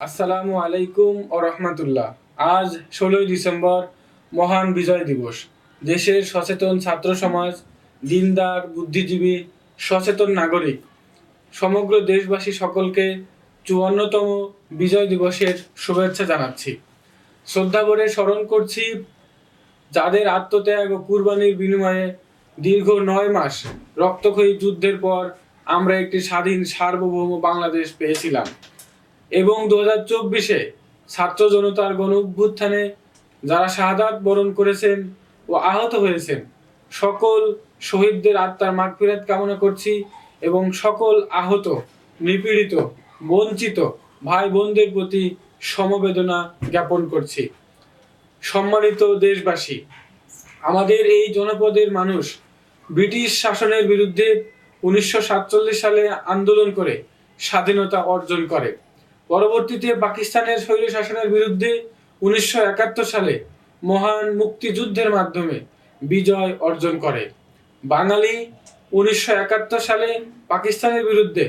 আসসালামু আলাইকুম ও রহমতুল্লাহ। আজ ষোলোই ডিসেম্বর, মহান বিজয় দিবস। দেশের সচেতন ছাত্র সমাজ, দিনদার, বুদ্ধিজীবী, সচেতন নাগরিক, সমগ্র দেশবাসী সকলকে চুয়ান্নতম বিজয় দিবসের শুভেচ্ছা জানাচ্ছি। শ্রদ্ধা ভরে স্মরণ করছি, যাদের আত্মত্যাগ ও কুরবানির বিনিময়ে দীর্ঘ নয় মাস রক্তক্ষয়ী যুদ্ধের পর আমরা একটি স্বাধীন সার্বভৌম বাংলাদেশ পেয়েছিলাম। এবং দু হাজার চব্বিশে ছাত্র জনতার গণ অভ্যুত্থানে যারা শাহাদাত বরণ করেছেন ও আহত হয়েছেন, সকল শহীদদের আত্মার মাগফিরাত কামনা করছি এবং সকল আহত, নিপীড়িত, বঞ্চিত ভাই বোনদের প্রতি সমবেদনা জ্ঞাপন করছি। সম্মানিত দেশবাসী, আমাদের এই জনপদের মানুষ ব্রিটিশ শাসনের বিরুদ্ধে উনিশশো সাতচল্লিশ সালে আন্দোলন করে স্বাধীনতা অর্জন করে। পরবর্তীতে পাকিস্তানের স্বৈর শাসনের বিরুদ্ধে উনিশশো একাত্তর সালে মহান মুক্তিযুদ্ধের মাধ্যমে বিজয় অর্জন করে। বাঙালি উনিশশো একাত্তর সালে পাকিস্তানের বিরুদ্ধে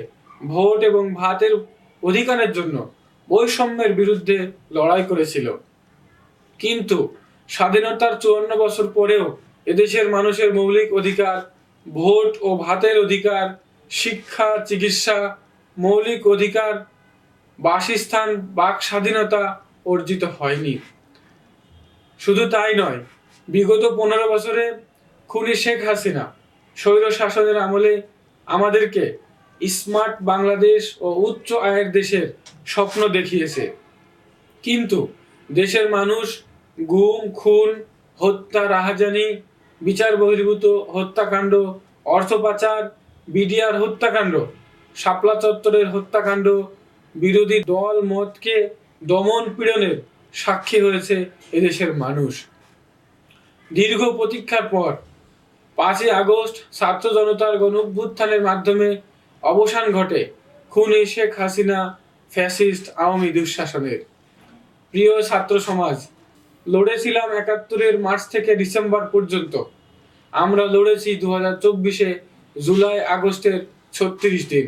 ভোট এবং ভাতের অধিকারের জন্য বৈষম্যের বিরুদ্ধে লড়াই করেছিল। কিন্তু স্বাধীনতার চুয়ান্ন বছর পরেও এদেশের মানুষের মৌলিক অধিকার, ভোট ও ভাতের অধিকার, শিক্ষা, চিকিৎসা, মৌলিক অধিকার বাসস্থান, বাক স্বাধীনতা অর্জিত হয়নি। শুধু তাই নয়, বিগত পনেরো বছরে খুনি শেখ হাসিনা স্বৈর শাসনের আমলে আমাদেরকে স্মার্ট বাংলাদেশ ও উচ্চ আয়ের দেশের স্বপ্ন দেখিয়েছে। কিন্তু দেশের মানুষ গুম, খুন, হত্যা, রাহাজানি, বিচার বহির্ভূত হত্যাকাণ্ড, অর্থ পাচার, বিডিআর হত্যাকাণ্ড, শাপলা চত্বরের হত্যাকাণ্ড বিরোধী দল মতকে দমন পীড়নের সাক্ষী হয়েছে এদেশের মানুষ। দীর্ঘ প্রতীক্ষার পর পাঁচই আগস্ট ছাত্র জনতার গণ অভ্যুত্থানের মাধ্যমে অবসান ঘটে খুনি শেখ হাসিনা ফ্যাসিস্ট আওয়ামী দুঃশাসনের। প্রিয় ছাত্র সমাজ, লড়েছিলাম একাত্তরের মার্চ থেকে ডিসেম্বর পর্যন্ত। আমরা লড়েছি দু হাজার চব্বিশে জুলাই আগস্টের ছত্রিশ দিন।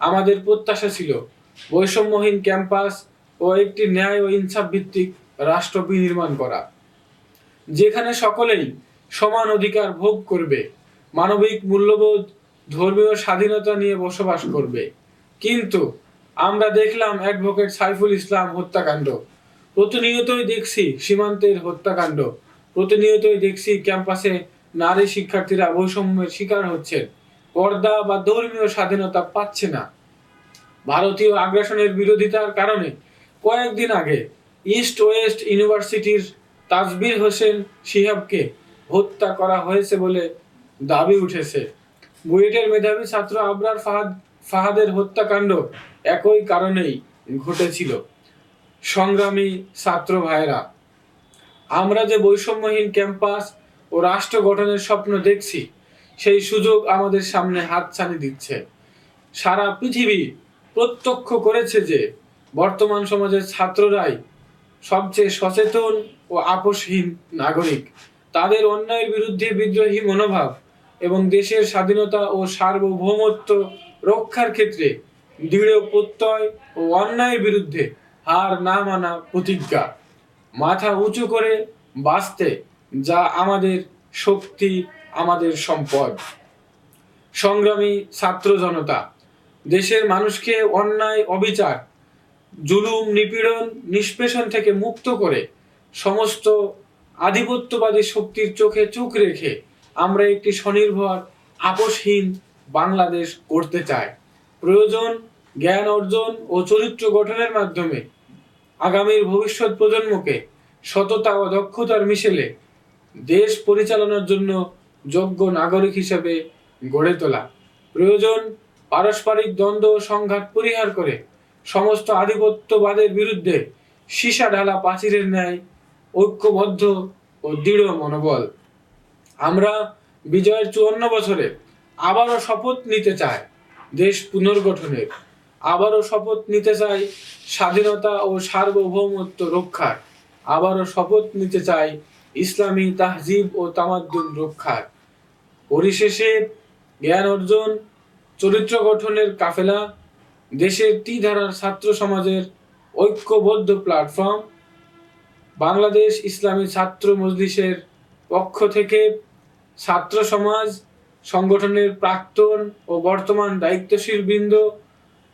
আমাদের প্রত্যাশা ছিল বৈষম্যহীন ক্যাম্পাস ও একটি ন্যায় ও ইনসাফ ভিত্তিক রাষ্ট্র বিনির্মাণ করা, যেখানে সকলেই সমান অধিকার ভোগ করবে, মানবিক মূল্যবোধ, ধর্মীয় স্বাধীনতা নিয়ে বসবাস করবে। কিন্তু আমরা দেখলাম অ্যাডভোকেট সাইফুল ইসলাম হত্যাকাণ্ড। প্রতিনিয়তই দেখছি সীমান্তের হত্যাকাণ্ড। প্রতিনিয়তই দেখছি ক্যাম্পাসে নারী শিক্ষার্থীরা বৈষম্যের শিকার হচ্ছেন। পর্দা বা ধর্মীয় স্বাধীনতা পাচ্ছে না। ভারতীয় আগ্রাসনের বিরোধিতার কারণে কয়েকদিন আগে ইস্ট ওয়েস্ট ইউনিভার্সিটির তাজবির হোসেন শিহাবকে হত্যা করা হয়েছে বলে দাবি উঠেছে। বুয়েটের মেধাবী ছাত্র আবরার ফাহাদ, ফাহাদের হত্যাকাণ্ড একই কারণেই ঘটেছিল। সংগ্রামী ছাত্র ভাইরা আমরা যে বৈষম্যহীন ক্যাম্পাস ও রাষ্ট্র গঠনের স্বপ্ন দেখছি, সেই সুযোগ আমাদের সামনে হাতছানি দিচ্ছে। সারা পৃথিবী প্রত্যক্ষ করেছে যে বর্তমান সমাজের ছাত্ররাই সবচেয়ে সচেতন ও আপোষহীন নাগরিক। তাদের অন্যায়ের বিরুদ্ধে বিদ্রোহী মনোভাব এবং দেশের স্বাধীনতা ও সার্বভৌমত্ব রক্ষার ক্ষেত্রে দৃঢ় প্রত্যয় ও অন্যায়ের বিরুদ্ধে হার না মানা প্রতিজ্ঞা। মাথা উঁচু করে বাঁচতে যা আমাদের শক্তি, আমাদের সম্পদ। সংগ্রামী ছাত্র জনতা দেশের মানুষকে অন্যায়, অবিচার, জুলুম, নিপীড়ন, নিষ্পেষণ থেকে মুক্ত করে সমস্ত আধিপত্যবাদী শক্তির চোখে চোখ রেখে আমরা একটি স্বনির্ভর, আপোষহীন বাংলাদেশ করতে চাই। প্রয়োজন, জ্ঞান অর্জন ও চরিত্র গঠনের মাধ্যমে আগামীর ভবিষ্যৎ প্রজন্মকে সততা ও দক্ষতার মিশেলে দেশ পরিচালনার জন্য যোগ্য নাগরিক হিসেবে গড়ে তোলা। প্রয়োজন পারস্পরিক দ্বন্দ্ব ও সংঘাত পরিহার করে সমস্ত আধিপত্যবাদের বিরুদ্ধে সীসা ঢালা প্রাচীরের ন্যায় ঐক্যবদ্ধ ও দৃঢ় মনোবল। আমরা বিজয়ের চুয়ান্ন বছরে আবারও শপথ নিতে চাই দেশ পুনর্গঠনের। আবারও শপথ নিতে চাই স্বাধীনতা ও সার্বভৌমত্ব রক্ষার। আবারও শপথ নিতে চাই ইসলামী তাহজিব ও তামাদ্দুন রক্ষার। পরিশেষে জ্ঞান অর্জন চরিত্র গঠনের কাফেলা, দেশের টি ধারার ছাত্র সমাজের ঐক্যবদ্ধ প্ল্যাটফর্ম বাংলাদেশ ইসলামী ছাত্র মজলিসের পক্ষ থেকে ছাত্র সমাজ, সংগঠনের প্রাক্তন ও বর্তমান দায়িত্বশীল বৃন্দ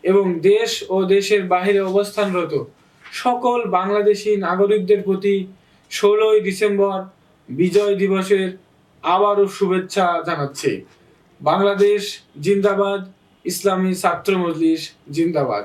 এবং দেশ ও দেশের বাহিরে অবস্থানরত সকল বাংলাদেশি নাগরিকদের প্রতি ষোলোই ডিসেম্বর বিজয় দিবসের আবারও শুভেচ্ছা জানাচ্ছে। বাংলাদেশ জিন্দাবাদ ইসলামী ছাত্র মজলিস জিন্দাবাদ।